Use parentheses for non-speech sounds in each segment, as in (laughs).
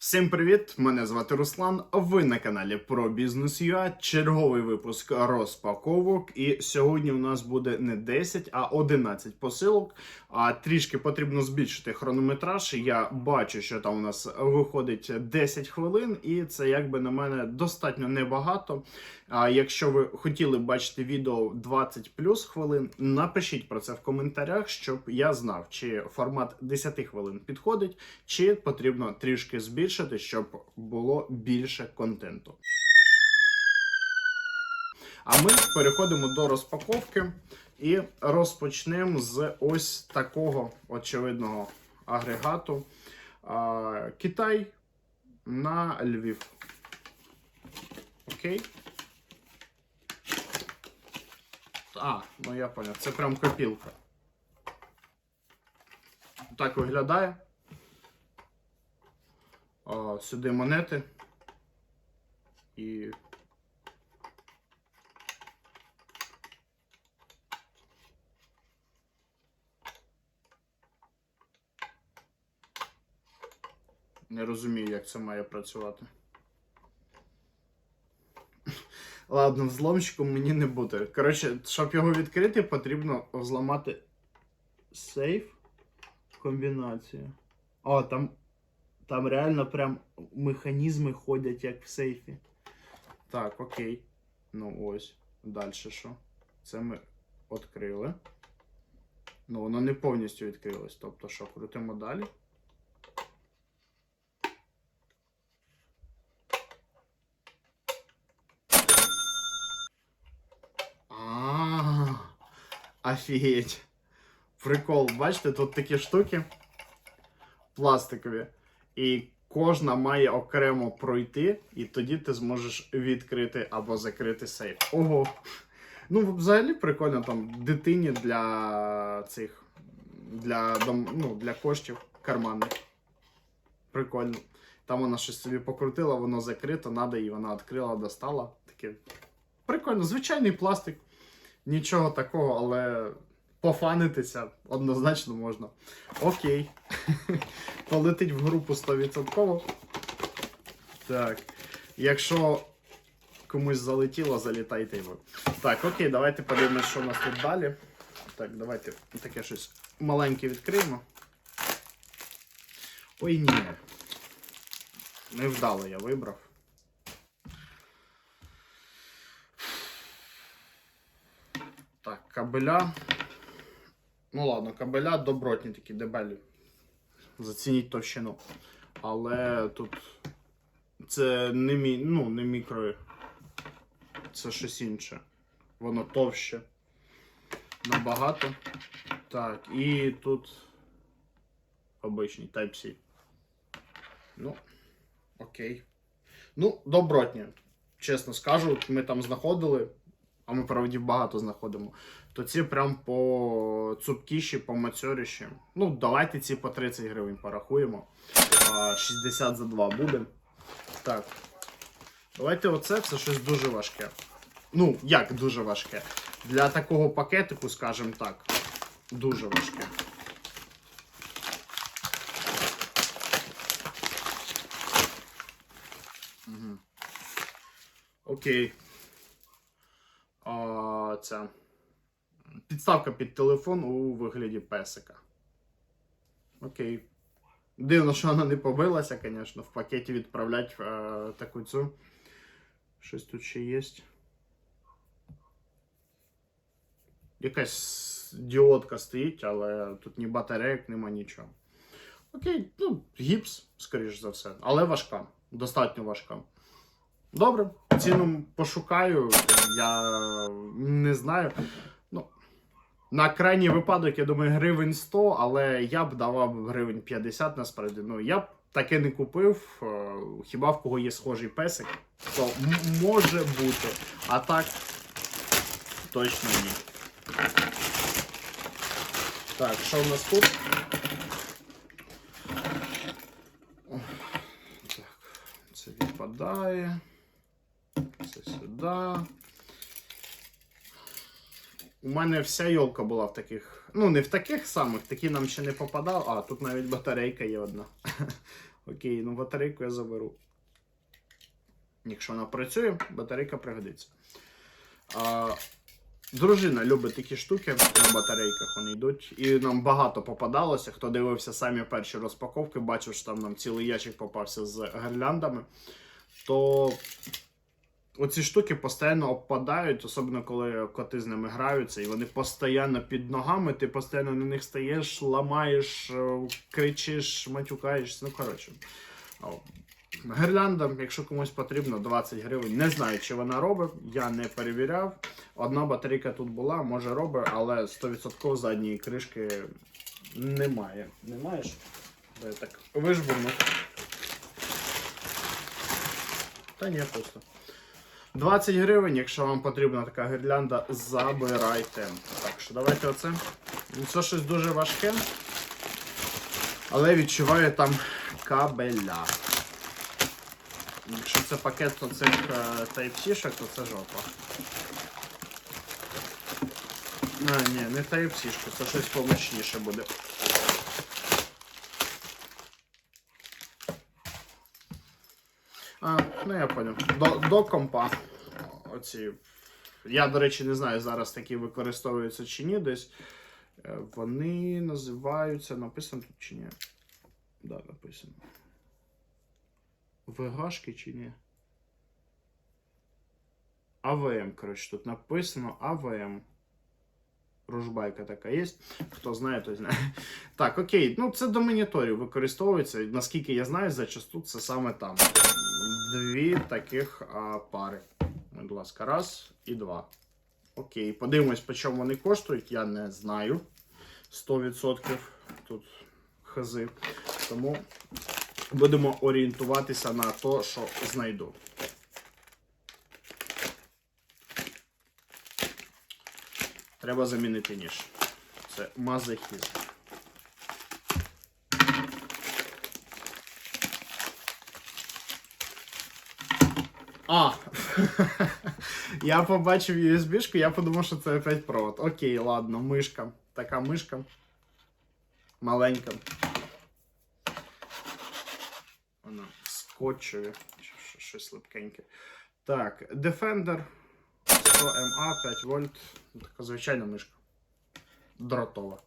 Всім привіт! Мене звати Руслан. Ви на каналі про бізнес UA. Черговий випуск розпаковок. І сьогодні у нас буде не 10, а 11 посилок. А трішки потрібно збільшити хронометраж. Я бачу, що там у нас виходить 10 хвилин, і це як би на мене достатньо небагато. А якщо ви хотіли бачити відео 20 плюс хвилин, напишіть про це в коментарях, щоб я знав, чи формат 10 хвилин підходить, чи потрібно трішки збільшити, щоб було більше контенту. А ми переходимо до розпаковки і розпочнемо з ось такого очевидного агрегату. Китай на Львів. Окей. А, ну я поняв, це прям копілка. Так виглядає. О, сюди монети. І. Не розумію, як це має працювати. Ладно, взломщиком мені не бути. Коротше, щоб його відкрити, потрібно взламати сейф комбінацію. О, там, там реально прям механізми ходять, як в сейфі. Так, окей. Ну ось. Далі що? Це ми відкрили. Ну, воно не повністю відкрилось. Тобто що, крутимо далі. Офігеть. Прикол, бачите, тут такі штуки пластикові. І кожна має окремо пройти, і тоді ти зможеш відкрити або закрити сейф. Ого. Ну, взагалі прикольно там дитині для цих для, ну, для коштів карманних. Прикольно. Там вона щось собі покрутила, воно закрито, надо, і вона відкрила, достала. Таке. Прикольно, звичайний пластик. Нічого такого, але пофанитися однозначно можна. Окей. (laughs) Полетить в групу 100%. Так. Якщо комусь залетіло, залітайте ви. Так, окей, давайте подивимось, що у нас тут далі. Так, давайте таке щось маленьке відкриємо. Ой, ні. Невдало я вибрав. Так, кабеля. Ну ладно, кабеля добротні такі дебелі. Зацініть товщину. Але тут це не мі... ну, не мікро. Це щось інше. Воно товще. Набагато. Так, і тут обичний Type-C. Ну, окей. Ну, добротні. Чесно скажу, ми там знаходили, а ми проводів багато знаходимо. То ці прям по цупкіші, по мацьоріші. Ну, давайте ці по 30 гривень порахуємо. 60 за 2 буде. Так. Давайте оце, це щось дуже важке. Ну, як дуже важке? Для такого пакетику, скажімо так, дуже важке. Угу. Окей. Ця. Підставка під телефон у вигляді песика. Окей. Дивно, що вона не побилася, звісно, в пакеті відправлять е, таку цю. Щось тут ще є. Якась діодка стоїть, але тут ні батарейок, нема нічого. Окей, ну, гіпс, скоріш за все, але важка. Достатньо важка. Добре, ціну пошукаю, я не знаю. Ну, на крайній випадок, я думаю, гривень 100, але я б давав гривень 50 насправді. Ну, я б таке не купив. е, Хіба в кого є схожий песик, то може бути. А так, точно ні. Так, що в нас тут? Так, це відпадає. Сюди. У мене вся йолка була в таких. Ну, не в таких самих, такі нам ще не попадали. А, тут навіть батарейка є одна. (laughs) Окей, ну батарейку я заберу. Якщо вона працює, батарейка пригодиться. А, дружина любить такі штуки на батарейках, вони йдуть. І нам багато попадалося. Хто дивився самі перші розпаковки, бачив, що там нам цілий ящик попався з гірляндами. То оці штуки постійно обпадають, особливо коли коти з ними граються, і вони постійно під ногами, ти постійно на них стаєш, ламаєш, е, кричиш, матюкаєшся. Ну, коротше. Гірлянда, якщо комусь потрібно, 20 гривень. Не знаю, чи вона робить, я не перевіряв. Одна батарейка тут була, може робить, але 100% задньої кришки немає. Не маєш? Так вижбурну. Та ні, просто. 20 гривень, якщо вам потрібна така гірлянда, забирайте. Так що давайте оце. Ну, Це щось дуже важке. Але відчуваю там кабеля. Якщо це пакет оцих е, Type-C-шок, то це жопа. А, ні, не Type-C-шку, це щось помощніше буде. А, ну я понял. До, до компа. Оці. Я, до речі, не знаю, зараз такі використовуються чи ні десь. Е, Вони називаються. Написано тут чи ні? Да, написано. ВГшки чи ні? АВМ, коротше, тут написано АВМ. Ружбайка така є. Хто знає, той знає. (laughs) Так, окей. Ну, це до моніторів використовується. Наскільки я знаю, зачасту це саме там. Дві таких а, пари. Будь ласка, раз і два. Окей, подивимось, по чому вони коштують. Я не знаю. 100% тут хази. Тому будемо орієнтуватися на те, що знайду. Треба замінити ніж. Це мазохізм. А! (laughs) я побачив USB-шку, я подумав, що це опять провод. Окей, ладно, мишка. Така мишка. Маленька. Вона скотчеві. Щось липкеньке. Так, Defender 100 MA 5 вольт. Така звичайна мишка. Дротова.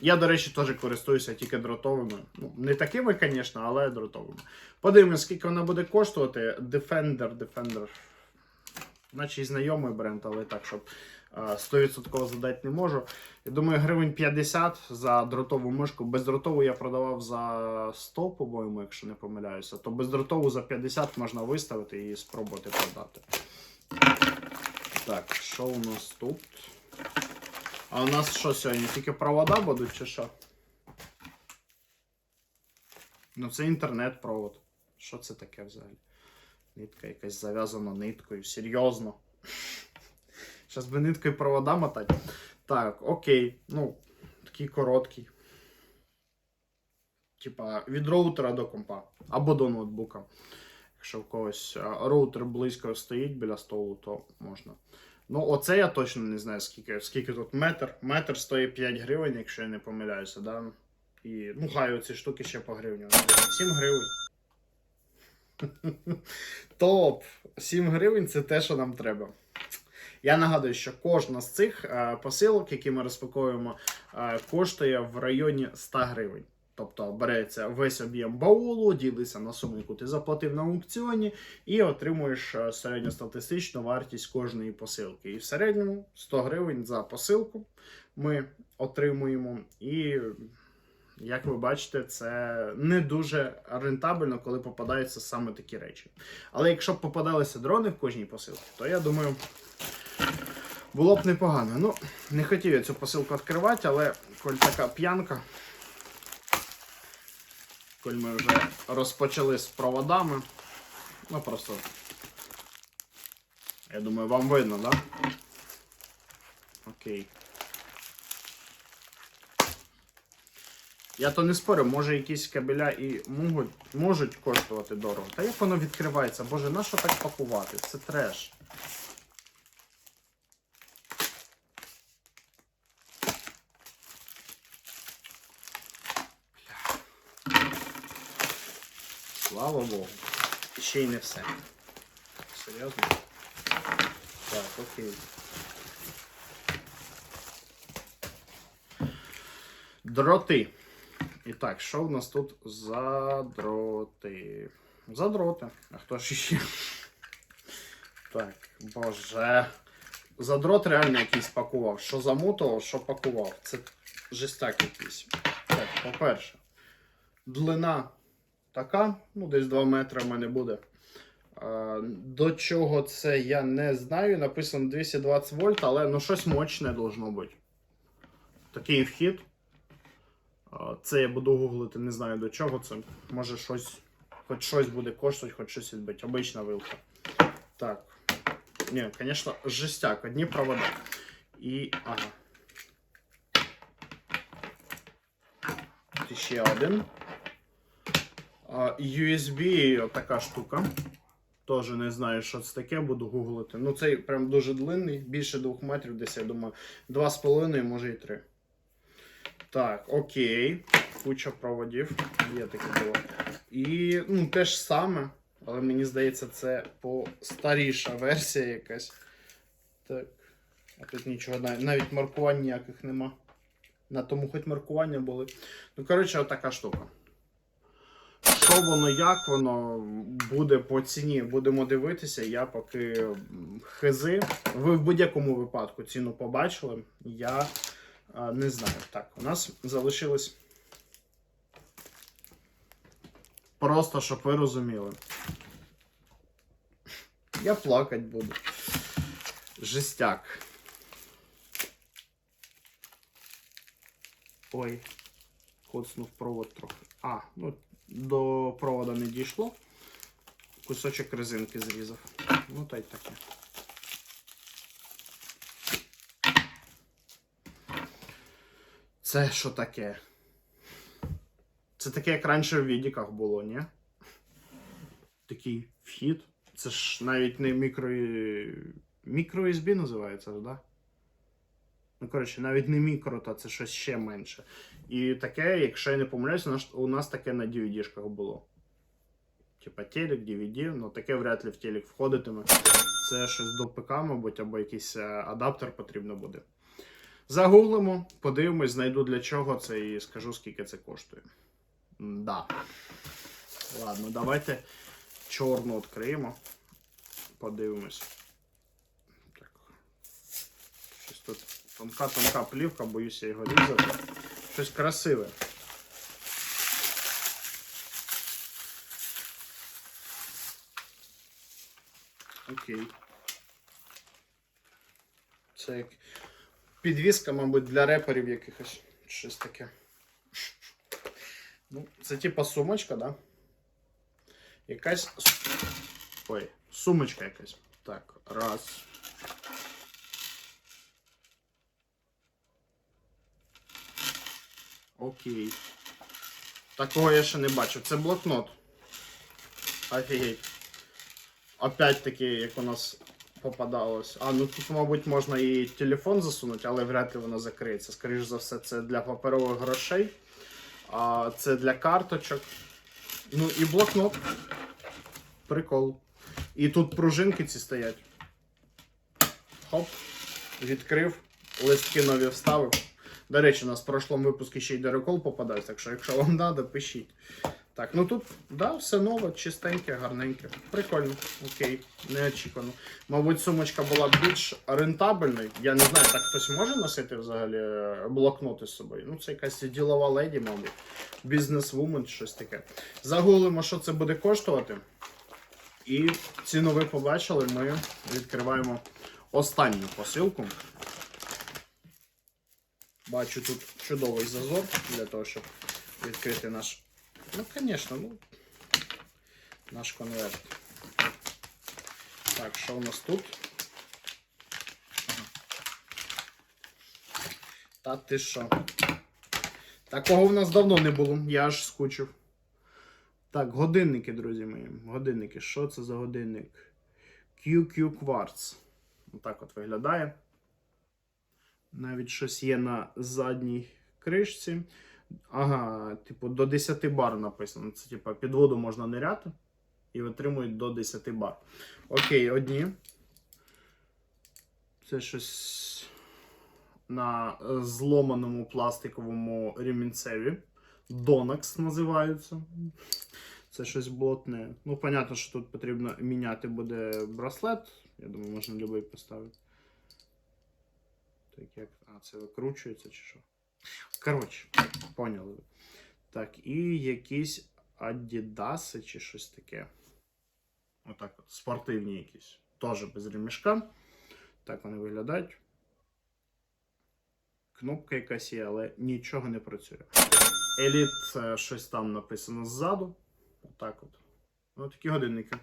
Я, до речі, теж користуюся тільки дротовими. Ну, не такими, звісно, але дротовими. Подивимось, скільки вона буде коштувати. Defender, Defender. Наче й знайомий бренд, але так, щоб 100% задати не можу. Я думаю, гривень 50 за дротову мишку. Бездротову я продавав за 100, по-моєму, якщо не помиляюся. То бездротову за 50 можна виставити і спробувати продати. Так, що у нас тут? А у нас що сьогодні? Тільки провода будуть чи що? Ну це інтернет-провод. Що це таке взагалі? Нитка якась зав'язана ниткою. Серйозно. Зараз би ниткою провода мотати. Так, окей. Ну, такий короткий. Типа від роутера до компа. Або до ноутбука. Якщо в когось роутер близько стоїть біля столу, то можна. Ну, оце я точно не знаю, скільки, скільки тут метр. Метр стоїть 5 гривень, якщо я не помиляюся, да? І, ну, хай оці штуки ще по гривню. 7 гривень. (laughs) Топ! 7 гривень це те, що нам треба. Я нагадую, що кожна з цих е, посилок, які ми розпаковуємо, е, коштує в районі 100 гривень. Тобто береться весь об'єм баулу, ділиться на суму, яку ти заплатив на аукціоні, і отримуєш е, середньостатистичну вартість кожної посилки. І в середньому 100 гривень за посилку ми отримуємо. І як ви бачите, це не дуже рентабельно, коли попадаються саме такі речі. Але якщо б попадалися дрони в кожній посилці, то я думаю, було б непогано. Ну, не хотів я цю посилку відкривати, але коль така п'янка, коль ми вже розпочали з проводами, ну просто. Я думаю, вам видно? Да? Окей. Я то не спорю, може якісь кабеля і можуть, можуть коштувати дорого. Та як воно відкривається? Боже, на що так пакувати? Це треш. Слава Богу. Ще й не все. Серйозно? Так, окей. Дроти. І так, що в нас тут за дроти? За дроти. А хто ж ще? Так, боже. За дрот реально якийсь пакував. Що замотував, що пакував. Це жестяк якийсь. Так, по-перше, длина така, ну десь 2 метри в мене буде. До чого це я не знаю. Написано 220 вольт, але ну щось мощне должно бути. Такий вхід. Це я буду гуглити, не знаю до чого це. Може щось, хоч щось буде коштувати, хоч щось відбити. Обична вилка. Так. Ні, звісно, жестяк, одні провода. І. Ага. Тут ще один. USB така штука. Теж не знаю, що це таке, буду гуглити. Ну, цей прям дуже длинний, більше 2 метрів, десь, я думаю, 2,5, може і 3. Так, окей. Куча проводів. Є таке було. І ну, те ж саме, але мені здається, це постаріша версія якась. Так. А тут нічого, навіть маркувань ніяких нема. На тому хоч маркування були. Ну, коротше, отака штука. Що воно, як воно буде по ціні, будемо дивитися. Я поки хизи. Ви в будь-якому випадку ціну побачили. Я а, не знаю. Так, у нас залишилось. Просто, щоб ви розуміли. Я плакать буду. Жестяк. Ой, коцнув провод трохи. А, ну до провода не дійшло. Кусочок резинки зрізав. Ну та й таке. Це що таке? Це таке, як раніше в відіках було, ні? Такий вхід. Це ж навіть не мікро... Мікро USB називається, так? Да? Ну, коротше, навіть не мікро, та це щось ще менше. І таке, якщо я не помиляюсь, у нас, таке на DVD-шках було. Типа телек, DVD, ну таке вряд ли в телек входитиме. Це щось до ПК, мабуть, або якийсь е, адаптер потрібно буде. Загуглимо, подивимось, знайду для чого це і скажу, скільки це коштує. Да. Ладно, давайте чорну відкриємо. Подивимось. Так. Щось тут тонка-тонка плівка, боюся його різати. Щось красиве. Окей. Це як підвіска, мабуть, для реперів якихось. Щось таке. Ну, це типа сумочка, да? Якась. Ой, сумочка якась. Так, раз. Окей. Такого я ще не бачив. Це блокнот. Офігеть. Опять таки, як у нас попадалось. А, ну тут, мабуть, можна і телефон засунути, але вряд ли воно закриється. Скоріше за все, це для паперових грошей. А це для карточок. Ну і блокнот. Прикол. І тут пружинки ці стоять. Хоп. Відкрив, листки нові вставив. До речі, у нас в прошлому випуску ще й дерекол попадався, так що якщо вам треба, пишіть. Так, ну тут, да, все нове, чистеньке, гарненьке. Прикольно, окей, неочікувано. Мабуть, сумочка була більш рентабельною. Я не знаю, так хтось може носити взагалі е, блокноти з собою. Ну, це якась ділова леді, мабуть. Бізнес-вумен, щось таке. Загуглимо, що це буде коштувати. І ціну ви побачили, ми відкриваємо останню посилку. Бачу тут чудовий зазор для того, щоб відкрити наш. Ну, звісно, ну. Наш конверт. Так, що у нас тут? Та ти що? Такого в нас давно не було, я аж скучив. Так, годинники, друзі мої. Годинники. Що це за годинник? QQ Quartz. Отак от виглядає. Навіть щось є на задній кришці. Ага, типу, до 10 бар написано. Це типу, під воду можна ниряти і отримують до 10 бар. Окей, одні. Це щось на е, зломаному пластиковому ремінцеві. Донакс називаються. Це щось блотне. Ну, понятно, що тут потрібно міняти буде браслет. Я думаю, можна любий поставити. Так як. А, це викручується чи що? Коротше, поняли. Так, і якісь Адідаси чи щось таке. Отак от. Спортивні якісь. Теж без ремішка. Так вони виглядають. Кнопка якась є, але нічого не працює. Еліт е, щось там написано ззаду. Отак от. Ну, такі годинники.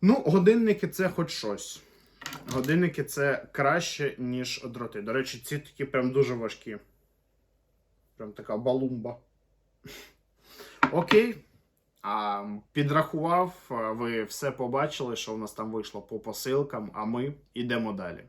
Ну, годинники це хоч щось. Годинники це краще, ніж дроти. До речі, ці такі прям дуже важкі. Прям така балумба. Окей. А, підрахував, ви все побачили, що в нас там вийшло по посилкам, а ми йдемо далі.